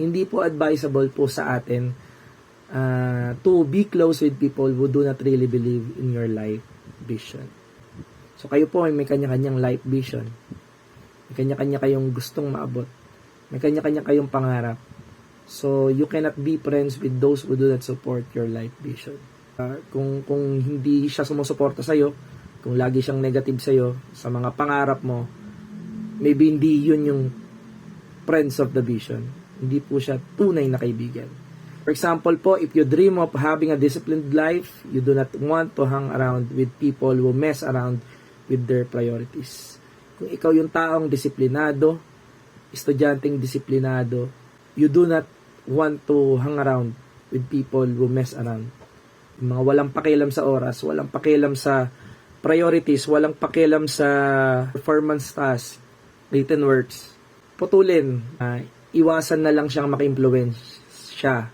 hindi po advisable po sa atin uh, to be close with people who do not really believe in your life vision. So kayo po ay may kanya-kanyang life vision. May kanya-kanya kayong gustong maabot. May kanya-kanya kayong pangarap. So you cannot be friends with those who do not support your life vision. Uh, kung kung hindi siya sumusuporta sa iyo, kung lagi siyang negative sa iyo sa mga pangarap mo, maybe hindi yun yung friends of the vision. Hindi po siya tunay na kaibigan. For example po, if you dream of having a disciplined life, you do not want to hang around with people who mess around with their priorities. Kung ikaw yung taong disiplinado, estudyanteng disiplinado, you do not want to hang around with people who mess around. Yung mga walang pakialam sa oras, walang pakialam sa priorities, walang pakialam sa performance task, written words. Putulin, ah, iwasan na lang siyang maka-influence siya.